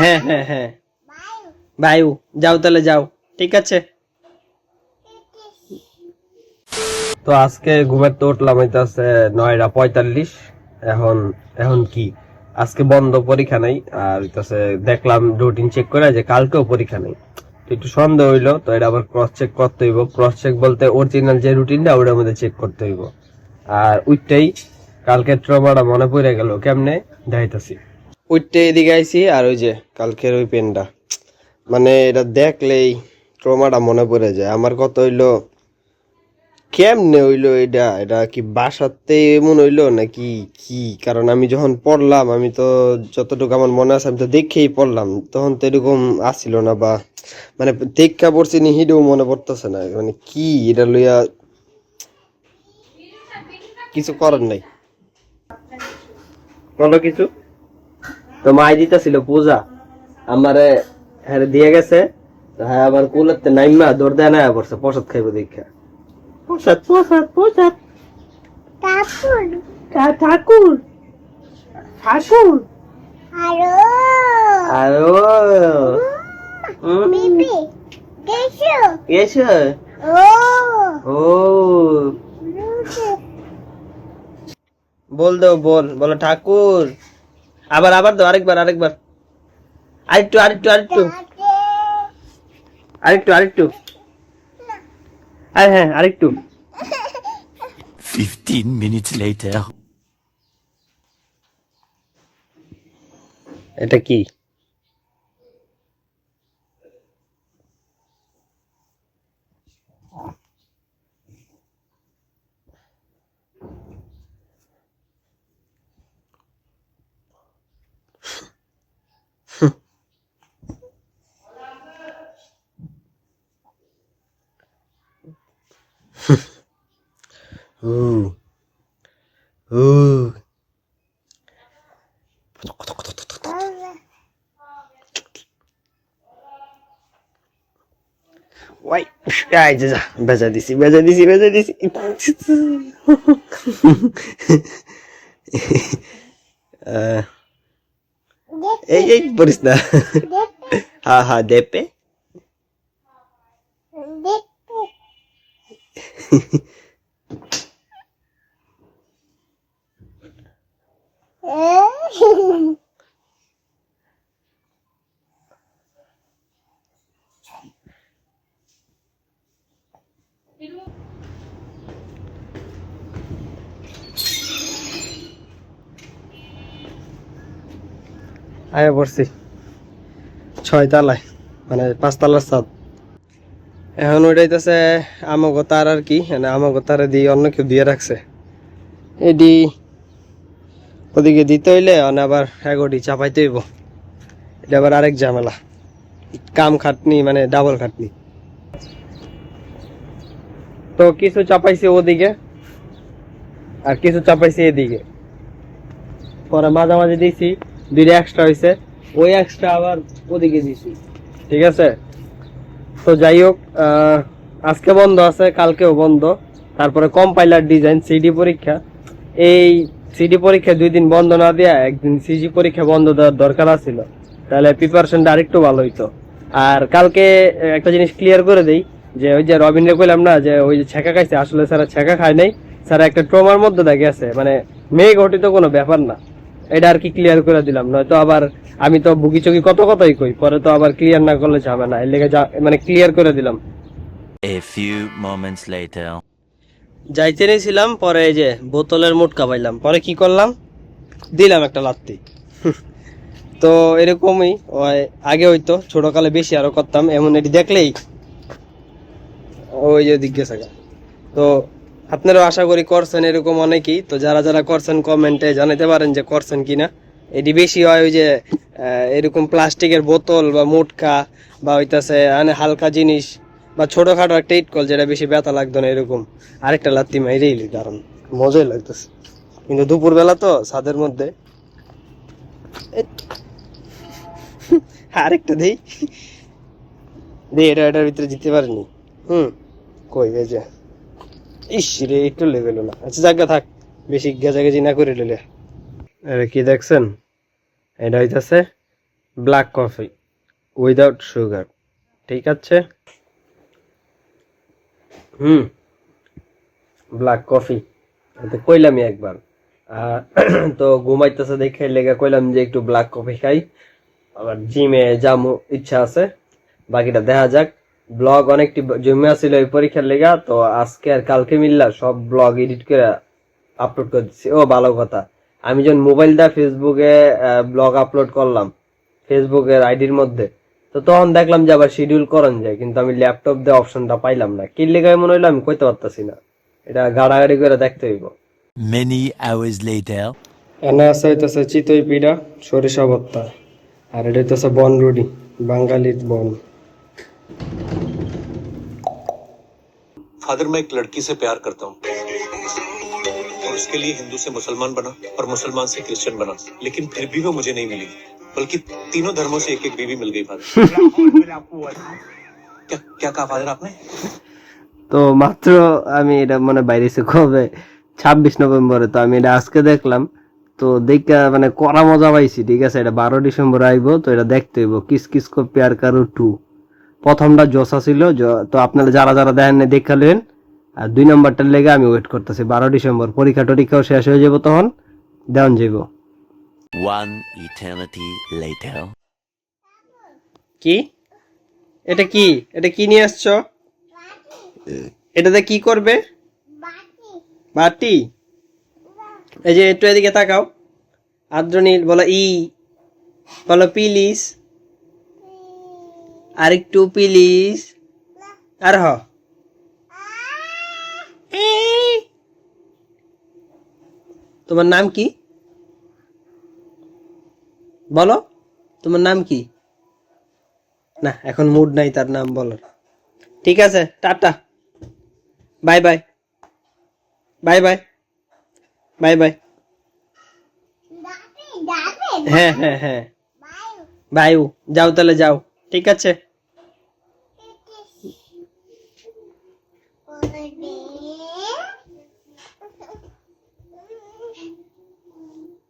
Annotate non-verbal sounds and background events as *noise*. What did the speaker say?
হ্যাঁ হ্যাঁ হ্যাঁ। বায়ু। যাও তাহলে যাও। ঠিক আছে? তো আজকে উঠলাম নয়টা পঁয়তাল্লিশ। এখন এখন কি? আজকে বন্ধ পরীক্ষা নাই, আর দেখলাম রুটিন চেক করে যে কালকেও পরীক্ষা নেই। একটু সন্দেহ হইল, তো এটা আবার ক্রস চেক করতে হইব। ক্রস চেক বলতে অরিজিনাল যে রুটিনটা ওটার মধ্যে চেক করতে হইব। আর উইটাই কালকে ট্রমাটা মনে পড়ে গেল, কেমনে? দেখাইতাছি। উইটে এদিকে আইছি, আর ওই যে কালকের ওই পেনটা। মানে এটা দেখলেই ট্রমাটা মনে পড়ে যায়। আমার কত হইল, কেমনে হইল এটা? এটা কি বাসাতে এমন হইল নাকি কি? কারণ আমি যখন পড়লাম, আমি তো যতটুকু আমার মনে আছে, আমি তো দেখেই পড়লাম। তখন তো এরকম আসছিল না বা মানে দেখা পড়ছি নি, হিডেও মনে পড়তেছে না। মানে কি এটা লইয়া কিছু করার নাই। বলো কিছু। তো মাই দিতেছিল পূজা। আমারে হ্যাঁ দিয়ে গেছে। হ্যাঁ আবার কুলাতে নাইমা দৌড় দেয় না পড়ছে প্রসাদ খাইবো দেখা। প্রসাদ প্রসাদ প্রসাদ। ঠাকুর। ঠাকুর। ঠাকুর। আরও। এসো ও। বল দাও বল। বলো ঠাকুর। আবার আবার দাও আরেকবার আরেকবার। আরেকটু আরেকটু আরেকটু। আরেকটু আরেকটু। আরে হ্যাঁ আরেকটু। 15 minutes later. এটা কি? うー。うー。トコトコトトトト。わい。あい、じゃじゃ。バジャです。バジャです。バジャです。つつ。え、え、ボリスな。はは、でっぺでっぺ আয়া পড়ছি। ছয় তালায় মানে পাঁচ তালার ছাদ। এখন ওইটাইতেছে, আমাগো তার আর কি মানে আমাগো দিয়ে অন্য কেউ দিয়ে রাখছে। এডি, ওদিকে দিতে হইলে অনে আবার এগোটি চাপাইতে হইব। এটা আবার আরেক ঝামেলা। কাম খাটনি মানে ডাবল খাটনি। তো কিছু চাপাইছে ওদিকে, আর কিছু চাপাইছে এদিকে। পরে মাঝামাঝি দিছি, দুইটা এক্সট্রা হয়েছে ওই এক্সট্রা আবার ওদিকে দিছি। ঠিক আছে? তো যাই হোক আজকে বন্ধ আছে, কালকেও বন্ধ। তারপরে কম্পাইলার ডিজাইন সিডি পরীক্ষা। এই সিডি পরীক্ষা দুই দিন বন্ধ না দেয়া, একদিন সিজি পরীক্ষা বন্ধ দেওয়ার দরকার আছিল। তাহলে প্রিপারেশনটা আরেকটু ভালো হইতো। আর কালকে একটা জিনিস ক্লিয়ার করে দেই, যে ওই যে রবিনরে কইলাম না, যে ওই যে ছেঁকা খাইছে, আসলে স্যার ছেঁকা খায় নাই। স্যার একটা ট্রমার মধ্যে দেখে আছে মানে মেয়ে ঘটিত কোনো ব্যাপার না। এটা আর কি ক্লিয়ার করে দিলাম। নয়তো আবার আমি তো বুকি চুকি কত কথাই কই পরে তো আবার ক্লিয়ার না করলে যাবে না এর লেগে যা- মানে ক্লিয়ার করে দিলাম। A few moments later. যাইতে নিয়েছিলাম পরে এই যে বোতলের মুটকা পাইলাম পরে কি করলাম? দিলাম একটা লাত্তি। *laughs* তো এরকমই আগে হইতো ছোটকালে বেশি আরও করতাম এমন এটি দেখলেই ওই যে জিজ্ঞাসা তো আপনারাও আশা করি করছেন এরকম অনেকেই। তো যারা যারা করছেন কমেন্টে জানাতে পারেন যে করছেন কিনা। এটি বেশি হয় ওই যে এরকম প্লাস্টিকের বোতল বা মুটকা বা হইতাছে মানে হালকা জিনিস বা ছোটখাটো একটা ইটকল যেটা বেশি ব্যথা লাগতো না এরকম। আরেকটা লাত্তি মাইরেই কারণ মজাই লাগতেছে। কিন্তু দুপুর বেলা তো ছাদের মধ্যে। আরেকটা দেই। দে এটা, এটার ভিতরে জিতে পারিনি। হুম, কই, এই যে। ইস রে, একটু লেভেল না। আচ্ছা জায়গা থাক, বেশি গেজাগেজি না করে লেলে আরে, কি দেখছেন? এটা হইতাছে ব্ল্যাক কফি উইদাউট সুগার ঠিক আছে? হুম ব্ল্যাক কফি কইলামই একবার। আর, তো ঘুমাইতেছে দেখে লেগে কইলাম যে একটু ব্ল্যাক কফি খাই। আবার জিমে যামু ইচ্ছা আছে। বাকিটা দেখা যাক। ব্লগ অনেকটি জমে আছিল এই পরীক্ষার লেগা তো আজকে আর কালকে মিললা সব ব্লগ এডিট করে আপলোড করে দিচ্ছি ও ভালো কথা। আমি যখন মোবাইল দা ফেসবুকে ব্লগ আপলোড করলাম ফেসবুকের আইডির মধ্যে তো তখন দেখলাম যে আবার শিডিউল করান যায় কিন্তু আমি ল্যাপটপ দিয়ে অপশনটা পাইলাম না। কি লেগে মনে হইল আমি কইতে পারতাছি না। এটা গাড়াগাড়ি করে দেখতে হইব। Many hours later. এনে আছে হইতেছে চিতই পিঠা সরিষা ভর্তা আর এটা হইতেছে বন রুডি বাঙালির বন। फादर मैं एक लड़की से प्यार करता हूँ और उसके लिए हिंदू से मुसलमान बना और मुसलमान से क्रिश्चियन बना लेकिन फिर भी वो मुझे नहीं मिली बल्कि तीनों धर्मों से एक एक बीवी मिल गई फादर क्या क्या कहा फादर आपने তো মাত্র আমি এটা মনে বাইরেছে কবে ছাব্বিশ নভেম্বরে তো আমি এটা আজকে দেখলাম তো দেখা মানে কড়া মজা পাইছি ঠিক আছে এটা বারো ডিসেম্বর আইব তো এটা দেখতে হইব কিস কিস কো পেয়ার কারু টু প্রথমটা জসা ছিল জ- তো আপনারা যারা যারা দেখেন নাই দেখালেন আর দুই নম্বরটার লেগে আমি ওয়েট করতেছি। বারো ডিসেম্বর পরীক্ষা টরীক্ষাও শেষ হয়ে যাব তখন দেওয়ান যাব One eternity later. কি? এটা কি? এটা কি নিয়ে আসছো? এটাতে কি করবে? বাটি। এই যে একটু এদিকে তাকাও। আদ্রনীল বলো ই বলো পিলিস। আর একটু পিলিস আর হ। তোমার নাম কি? বলো তোমার নাম কি? না এখন মুড নাই তার নাম বলার ঠিক আছে tata. Bye bye bye bye bye bye হ্যাঁ হ্যাঁ হ্যাঁ। বায়ু যাও তাহলে যাও। ঠিক আছে।